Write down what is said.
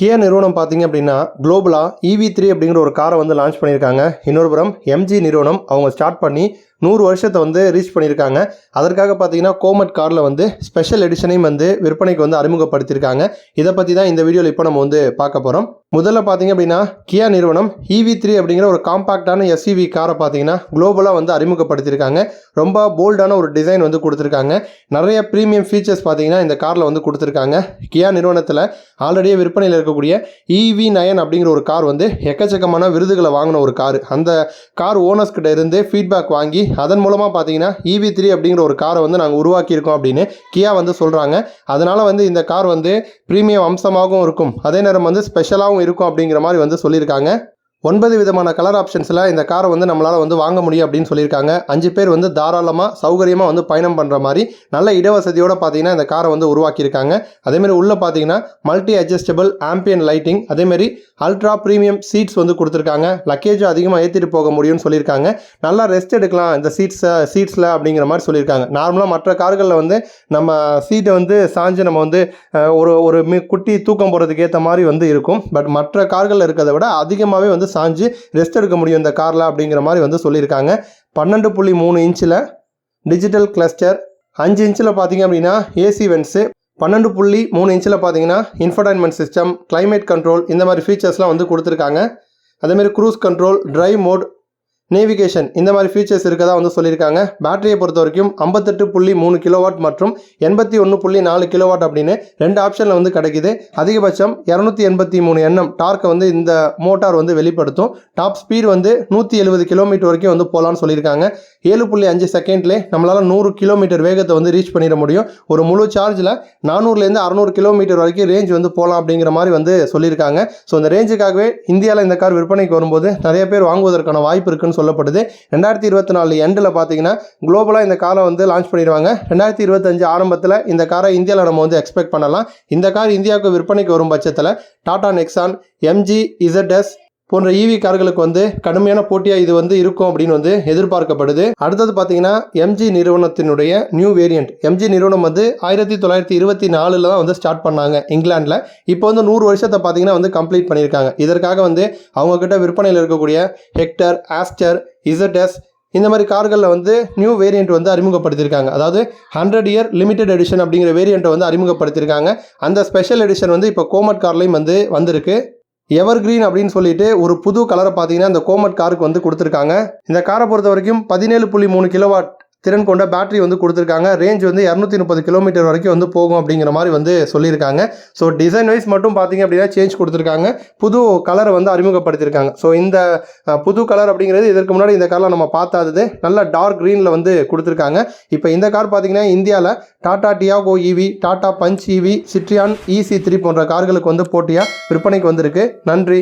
கியா நிறுவனம் பார்த்தீங்க அப்படின்னா குளோபலாக இவி த்ரீ அப்படிங்கிற ஒரு காரை வந்து லான்ச் பண்ணியிருக்காங்க. இன்னொரு புறம் எம்ஜி நிறுவனம் அவங்க ஸ்டார்ட் பண்ணி நூறு வருஷத்தை வந்து ரீச் பண்ணியிருக்காங்க. அதற்காக பார்த்தீங்கன்னா கோமட் காரில் வந்து ஸ்பெஷல் எடிஷனையும் வந்து விற்பனைக்கு வந்து அறிமுகப்படுத்தியிருக்காங்க. இதை பற்றி தான் இந்த வீடியோவில் இப்போ நம்ம வந்து பார்க்க போகிறோம் முதல்ல பார்த்தீங்க அப்படின்னா கியா நிறுவனம் இவி த்ரீ அப்படிங்கிற ஒரு காம்பாக்டான எஸ்யூவி காரை பார்த்தீங்கன்னா குளோபலாக வந்து அறிமுகப்படுத்தியிருக்காங்க. ரொம்ப போல்டான ஒரு டிசைன் வந்து கொடுத்துருக்காங்க. நிறைய ப்ரீமியம் ஃபீச்சர்ஸ் பார்த்தீங்கன்னா இந்த காரில் வந்து கொடுத்துருக்காங்க. கியா நிறுவனத்தில் ஆல்ரெடியே விற்பனையில் இருக்கக்கூடிய இவி நயன் அப்படிங்கிற ஒரு கார் வந்து எக்கச்சக்கமான விருதுகளை வாங்கின ஒரு கார் அந்த கார் ஓனர்ஸ் கிட்ட இருந்து ஃபீட்பேக் வாங்கி அதன் மூலமாக பார்த்தீங்கன்னா இவி த்ரீ அப்படிங்கிற ஒரு காரை வந்து நாங்கள் உருவாக்கியிருக்கோம் அப்படின்னு கியா வந்து சொல்கிறாங்க அதனால் வந்து இந்த கார் வந்து ப்ரீமியம் அம்சமாகவும் இருக்கும். அதே நேரம் வந்து ஸ்பெஷலாகவும் இருக்கும் அப்படிங்கிற மாதிரி வந்து சொல்லியிருக்காங்க. ஒன்பது விதமான கலர் ஆப்ஷன்ஸில் இந்த காரை வந்து நம்மளால் வந்து வாங்க முடியும் அப்படின்னு சொல்லியிருக்காங்க. அஞ்சு பேர் வந்து தாராளமாக சௌகரியமாக வந்து பயணம் பண்ணுற மாதிரி நல்ல இடவசதியோடு பார்த்தீங்கன்னா இந்த காரை வந்து உருவாக்கியிருக்காங்க. அதேமாரி உள்ளே பார்த்தீங்கன்னா மல்டி அட்ஜஸ்டபிள் ஆம்பியன் லைட்டிங் அதேமாரி அல்ட்ரா ப்ரீமியம் சீட்ஸ் வந்து கொடுத்துருக்காங்க. லக்கேஜும் அதிகமாக ஏற்றிட்டு போக முடியும்னு சொல்லியிருக்காங்க. நல்லா ரெஸ்ட் எடுக்கலாம் இந்த சீட்ஸை சீட்ஸில் அப்படிங்கிற மாதிரி சொல்லியிருக்காங்க. நார்மலாக மற்ற கார்களில் வந்து நம்ம சீட்டை வந்து சாஞ்சு நம்ம வந்து ஒரு ஒரு குட்டி தூக்கம் போகிறதுக்கு ஏற்ற மாதிரி வந்து இருக்கும். பட் மற்ற கார்களில் இருக்கிறத விட அதிகமாகவே வந்து சாஞ்சு ரெஸ்ட் எடுக்க முடியும் இந்த காரில் அப்படிங்கிற மாதிரி வந்து சொல்லியிருக்காங்க. பன்னெண்டு புள்ளி மூணு இன்ச்சில் டிஜிட்டல் கிளஸ்டர் அஞ்சு இன்ச்சில் பார்த்தீங்க அப்படின்னா ஏசி வென்ஸு பன்னெண்டு புள்ளி மூணு இன்ச்சில் பார்த்தீங்கன்னா இன்ஃபர்டைன்மெண்ட் சிஸ்டம் கிளைமேட் கண்ட்ரோல் இந்த மாதிரி ஃபீச்சர்ஸ்லாம் வந்து கொடுத்துருக்காங்க. அதேமாதிரி cruise control drive mode navigation இந்த மாதிரி ஃபீச்சர்ஸ் இருக்கதா வந்து சொல்லியிருக்காங்க. பேட்டரியை பொறுத்த வரைக்கும் ஐம்பத்தெட்டு புள்ளி மூணு கிலோவாட் மற்றும் எண்பத்தி ஒன்று புள்ளி நாலு கிலோவாட் அப்படின்னு ரெண்டு ஆப்ஷனில் வந்து கிடைக்குது. அதிகபட்சம் இரநூத்தி எண்பத்தி மூணு எண்ணம் டார்க்கை வந்து இந்த மோட்டார் வந்து வெளிப்படுத்தும். டாப் ஸ்பீட் வந்து நூற்றி எழுபது கிலோமீட்டர் வரைக்கும் வந்து போகலான்னு சொல்லியிருக்காங்க. ஏழு புள்ளி அஞ்சு செகண்ட்லேயே நம்மளால் நூறு கிலோமீட்டர் வேகத்தை வந்து ரீச் பண்ணிட முடியும். ஒரு முழு சார்ஜில் நானூறுலேருந்து அறநூறு கிலோமீட்டர் வரைக்கும் ரேஞ்ச் வந்து போகலாம் அப்படிங்கிற மாதிரி வந்து சொல்லியிருக்காங்க. ஸோ இந்த ரேஞ்சுக்காகவே இந்தியாவில் இந்த கார் விற்பனைக்கு வரும்போது நிறைய பேர் வாங்குவதற்கான வாய்ப்பு இருக்குன்னு சொல்லப்படுது. ரெண்டாயிரத்தி இருபத்தி நாலு எண்டில் பார்த்தீங்கன்னா குளோபலாக இந்த காரை வந்து லான்ச் பண்ணிடுவாங்க. ரெண்டாயிரத்தி இருபத்தஞ்சு ஆரம்பத்தில் இந்த காரை இந்தியாவில் நம்ம வந்து எக்ஸ்பெக்ட் பண்ணலாம். இந்த கார் இந்தியாவுக்கு விற்பனைக்கு வரும் பட்சத்தில் டாடா நெக்ஸான் எம்ஜி இசட்எஸ் போன்ற ஈவி கார்களுக்கு வந்து கடுமையான போட்டியாக இது வந்து இருக்கும் அப்படின்னு வந்து எதிர்பார்க்கப்படுது. அடுத்தது பார்த்தீங்கன்னா எம்ஜி நிறுவனத்தினுடைய நியூ வேரியண்ட் எம்ஜி நிறுவனம் வந்து ஆயிரத்தி தொள்ளாயிரத்தி இருபத்தி நாலில் தான் வந்து ஸ்டார்ட் பண்ணாங்க இங்கிலாந்தில். இப்போ வந்து நூறு வருஷத்தை பார்த்தீங்கன்னா வந்து கம்ப்ளீட் பண்ணியிருக்காங்க. இதற்காக வந்து அவங்கக்கிட்ட விற்பனையில் இருக்கக்கூடிய ஹெக்டர் ஆஸ்டர் இசடஸ் இந்த மாதிரி கார்களில் வந்து நியூ வேரியண்ட் வந்து அறிமுகப்படுத்தியிருக்காங்க. அதாவது ஹண்ட்ரட் இயர் லிமிடெட் எடிஷன் அப்படிங்கிற வேரியண்ட்டை வந்து அறிமுகப்படுத்தியிருக்காங்க. அந்த ஸ்பெஷல் எடிஷன் வந்து இப்போ கோமட் கார்லையும் வந்து வந்திருக்கு. எவர் கிரீன் அப்படின்னு சொல்லிட்டு ஒரு புது கலரை பார்த்தீங்கன்னா இந்த கோமட் காருக்கு வந்து கொடுத்துருக்காங்க. இந்த காரை பொறுத்த வரைக்கும் பதினேழு புள்ளி மூணு கிலோவாட் திறன் கொண்ட பேட்டரி வந்து கொடுத்துருக்காங்க. ரேஞ்ச் வந்து இரநூத்தி முப்பது கிலோமீட்டர் வரைக்கும் வந்து போகும் அப்படிங்கிற மாதிரி வந்து சொல்லியிருக்காங்க. ஸோ டிசைன் வைஸ் மட்டும் பார்த்தீங்க அப்படின்னா சேஞ்ச் கொடுத்துருக்காங்க. புது கலரை வந்து அறிமுகப்படுத்தியிருக்காங்க. ஸோ இந்த புது கலர் அப்படிங்கிறது இதற்கு முன்னாடி இந்த காரில் நம்ம பார்த்தாதது. நல்ல டார்க் க்ரீனில் வந்து கொடுத்துருக்காங்க. இப்போ இந்த கார் பார்த்தீங்கன்னா இந்தியாவில் Tata Tiago EV Tata Punch EV Citroen EC three போன்ற கார்களுக்கு வந்து போட்டியாக விற்பனைக்கு வந்திருக்கு. நன்றி.